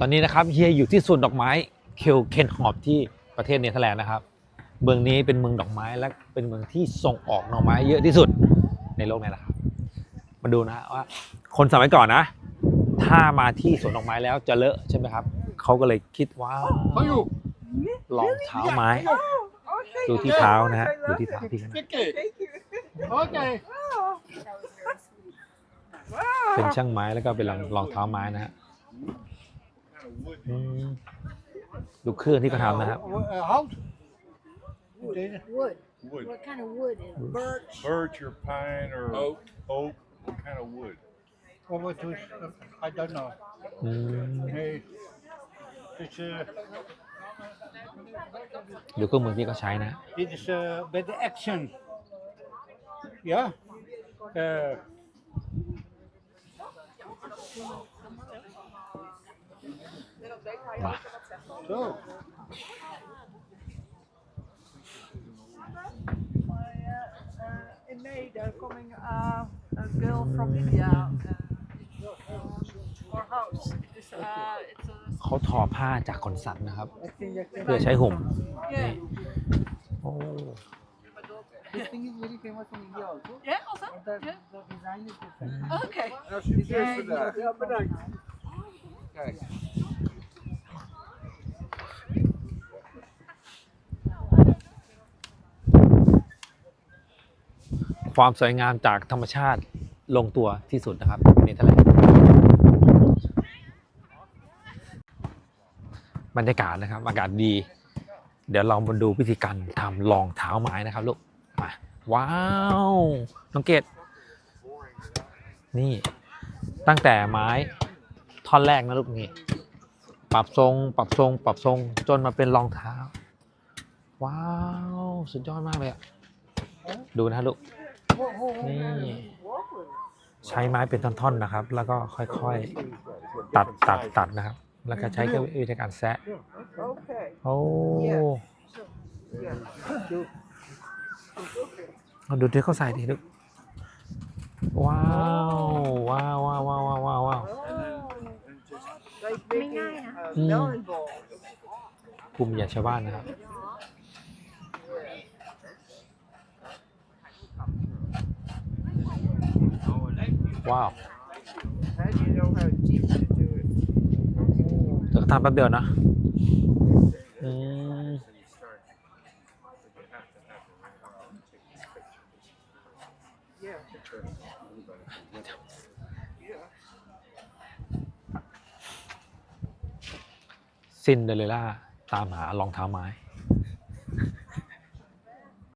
ตอนนี้นะครับเฮียอยู่ที่สวนดอกไม้เคลเคนฮอบที่ประเทศเนเธอร์แลนด์นะครับ เมืองนี้เป็นเมืองดอกไม้และเป็นเมืองที่ส่งออกหน่อไม้เยอะที่สุดในโลกนี้แหละครับ มาดูนะฮะว่า คนสมัยก่อนนะ ถ้ามาที่สวนดอกไม้แล้วจะเลอะใช่ไหมครับ เขาก็เลยคิดว่าเขาอยู่รองเท้าไม้ ดูที่เท้านะฮะดูที่เท้าพี่กันนะเก๋โอเคเป็นช่างไม้แล้วก็เป็นรองรองเท้าไม้นะฮะ อืมดูเครื่องที่เขาทำนะฮะ hout Wood. Wood. What kind of wood is it? Birch. Birch or pine or Oak. Oak. What kind of wood? What was it? I don't know อืม nee het is uh, ดูเครื่องมือที่เขาใช้นะ dit is uh, bij de action ja uh, มา zo in May they're coming uh, a girl from India uh, or house. It's, uh, it's a เขาทอผ้าจากขนสัตว์นะครับ ik vind dat เพื่อใช้ห่ม yeah. โอ้ this thing is very famous in India also Yeah, also? but the, Yeah. the design is different Okay. Alsjeblieft voor daar. ความสวยงามจากธรรมชาติลงตัวที่สุดนะครับเนเธอร์แลนด์บรรยากาศนะครับ อากาศดี เดี๋ยวเรามาดูวิธีการทำรองเท้าไม้นะครับลูกมาว้าว น้องเกดนี่ตั้งแต่ไม้ ท่อนแรกนะลูกนี่ปรับทรง ปรับทรง ปรับทรง จนมาเป็นรองเท้า ว้าว สุดยอดมากเลยอะดูนะลูก นี่ ใช้ไม้เป็นท่อนๆนะครับ แล้วก็ค่อยๆ ตัดตัดตัดนะครับ แล้วก็ใช้เครื่องวิธีการแซะโอ้ดูที่เขาใส่ดิลูกว้าวว้าวว้าวว้าวว้าวว้าว Like making a Mm. melon ball. ภูมิปัญญาชาวบ้านนะครับ ว้าวจะทำแป๊บเดียวนะอืม ซินเดอเรลล่าตามหารองเท้าไม้